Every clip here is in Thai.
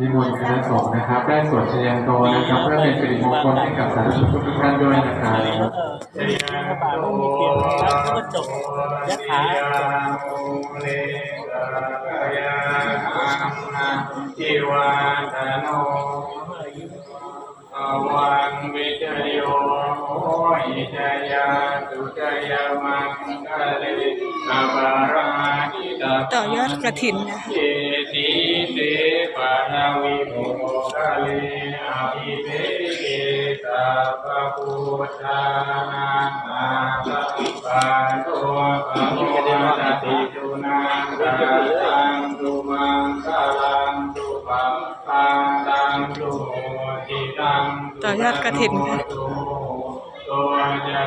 นิมนต์คณะสงฆ์นะครับ ได้สวดชยันโตนะครับเพื่อเป็นสิริมงคลให้กับสาธุชนทุกท่านด้วยนะครับเออพระบาทไม่มีเปลี่ยนแล้วก็จบยะถา ตุจยมังคะเลอปาราหิตาต่อยอดกระถินนะคะเยติเตปานาวิโมกะเลอาภิเตเกตาปะพุทธานานาปะโตปะโมตติจุนังกาตังตุมังคลังตุปัมปังตังตุโหติตังต่อยอดกฐินค่ะ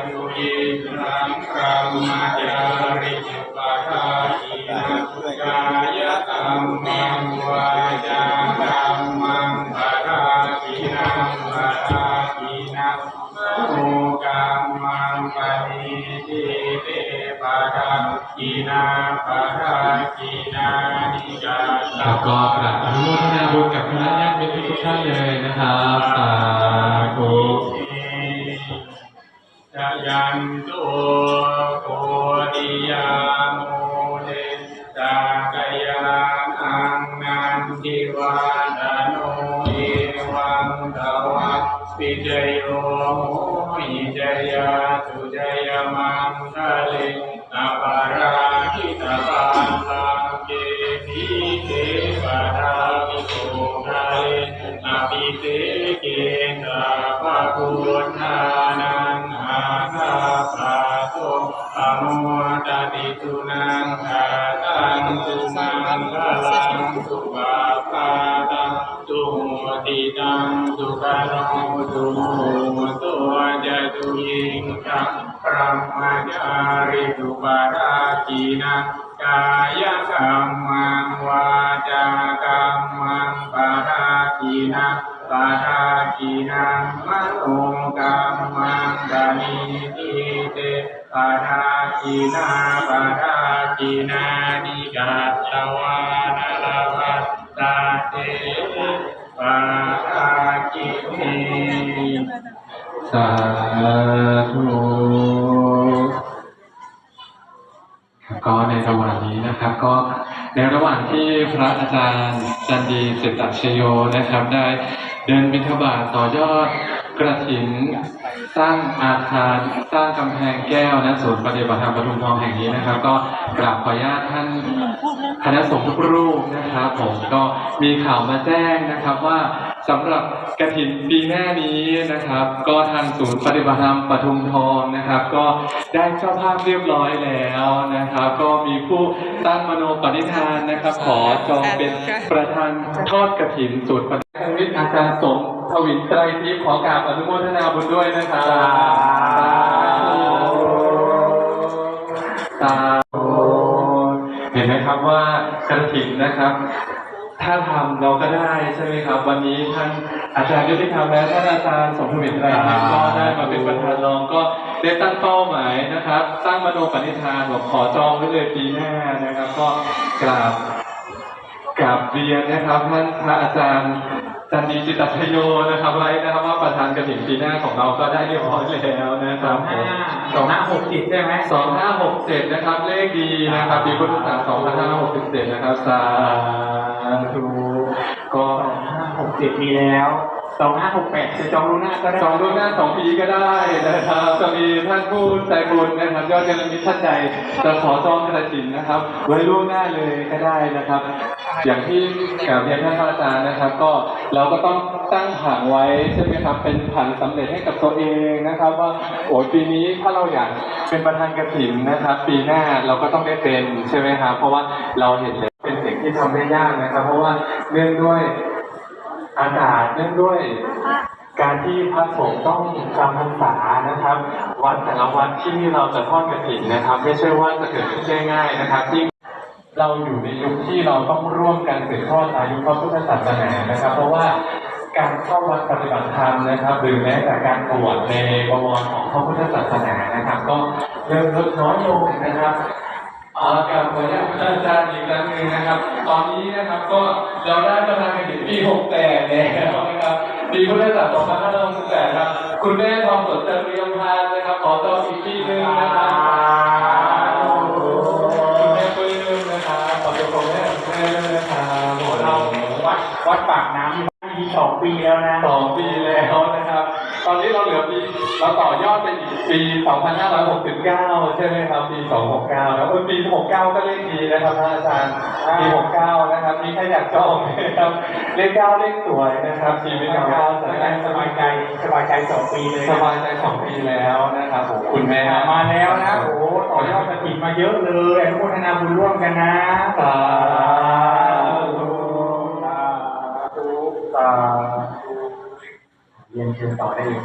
ตุยิสังกรรมจาริจุปาทาอินะกายกรรมังวาจากรรมังปารากินังปารากินังโอกรรมังปณิทิเตปารากินาปารากินานิกาแล้วก็กราบอนุโมทนาบุญกับคณะญาติมิตรทุกท่านเลยนะครับ ยันตุโคติยาโมเดตากยาอังนันทิวาดาโนเอวังตวังปิจโยโมหิจยาตุจยมังคะเลนาปาราหิตาปันตังเกติเทปารามิโกคะเลนาปิเตเกตาภะพุทธา โมตติตุนังคาตังตุมังคลังตุปาปาตังตุโหติตังตุกะโรตุโหตัวจตุยิงกังพระมจาริตุปารากีนังกายกรรมังวาจากรรมังปารากีนังปารากีนังมโนกรรม ปารากีนาปารากีนานิกาตวานาลาภัสตาเตปารากีนีสาธุก็ในระหว่างนี้นะครับก็ในระหว่างที่พระอาจารย์จันดีเสตัชโยนะครับ ได้เดินบิณฑบาตต่อยอด กระถินสร้างอาคารสร้างกำแพงแก้วนะศูนย์ปฏิบัติธรรมปทุมทองแห่งนี้นะครับ ก็กราบขออนุญาตท่านคณะสงฆ์ทุกรูปนะครับ ผมก็มีข่าวมาแจ้งนะครับว่าสำหรับกระถินปีหน้านี้นะครับ ก็ทางศูนย์ปฏิบัติธรรมปทุมทองนะครับ ก็ได้เจ้าภาพเรียบร้อยแล้วนะครับ ก็มีผู้ตั้งมโนปณิธานนะครับ ขอจองเป็นประธานทอดกระถินศูนย์ปฏิบัติธรรมอาจารย์สม ทวินไตรทิพย์ขอกราบอนุโมทนาบุญด้วยนะครับสาธุเห็นไหมครับว่ากระถิ่นนะครับ ถ้าทำเราก็ได้ใช่ไหมครับ วันนี้ท่านอาจารย์ยุติธรรมและท่านอาจารย์สมทวินไตรทิพย์ก็ได้มาเป็นประธานรองก็ได้ตั้งเป้าหมายนะครับ ตั้งมโนปณิธานบอกขอจองไว้เลยปีหน้านะครับ ก็กราบกราบเรียนนะครับท่านพระอาจารย์ จันดีจิตตชโยนะครับไว้นะครับว่าประธานกระถิ่นปีหน้าของเราก็ได้เรียบร้อยแล้วนะครับผมสองห้าหกสิบใช่ไหมสองห้าหกเจ็ดนะครับ เลขดีนะครับปีพุทธศักราชสองพันห้าร้อยหกสิบเจ็ดนะครับสาธุก็ห้าหกเจ็ดมีแล้วสองห้าหกแปดจะจองล่วงหน้าก็ได้สองล่วงหน้าสองปีก็ได้นะครับจะมีท่านผู้ใจบุญนะครับยอดเจริญมิตรท่านใดจะขอจองกระถินนะครับ ไว้ล่วงหน้าเลยก็ได้นะครับ อย่างที่กล่าวเรียนท่านอาจารย์นะครับ ก็เราก็ต้องตั้งผังไว้ใช่ไหมครับ เป็นผังสำเร็จให้กับตัวเองนะครับ ว่าโอ้ปีนี้ถ้าเราอยากเป็นประธานกระถินนะครับ ปีหน้าเราก็ต้องได้เป็นใช่ไหมครับ เพราะว่าเราเห็นแล้วเป็นสิ่งที่ทำได้ยากนะครับ เพราะว่าเนื่องด้วยอากาศเนื่องด้วยการที่พระสงฆ์ต้องจำพรรษานะครับ วัดแต่ละวัดที่เราจะทอดกระถิ่นนะครับ ไม่ใช่ว่าจะเกิดขึ้นได้ง่ายนะครับที่ เราอยู่ในยุคที่เราต้องร่วมกันสืบทอดอายุพระพุทธศาสนานะครับ เพราะว่าการเข้าวัดปฏิบัติธรรมนะครับ หรือแม้แต่การบวชในบวรของพระพุทธศาสนานะครับ ก็เริ่มลดน้อยลงนะครับอาการขออนุญาอาจารย์อีกครั้งหนึ่งนะครับ ตอนนี้นะครับก็เราได้ประธานกฐินปี68แล้วนะครับปีพุทธศักราช2568ครับ คุณแม่ทองสนเจริญพานนะครับขอต้อน ตอนนี้เราเหลือปีเราต่อยอดไปอีกปี 2569 ใช่ไหมครับ ปี 269 แล้วเออปี 69 ก็เลขดีนะครับท่านอาจารย์ ปี 69 นะครับมีใครอยากจองไหมครับ เลข 9 เลขสวยนะครับชีวิตของเราสสบาบายยสบายใจสบายใจสองปีเลยสบายใจสองปีแล้วนะครับผมคุณแม่มาแล้วนะโอ้โหต่อยอดกระถิ่นมาเยอะเลยอนุโมทนาบุญร่วมกันนะสาธุธุสาธุเรีย นเชิญต่อได้เลย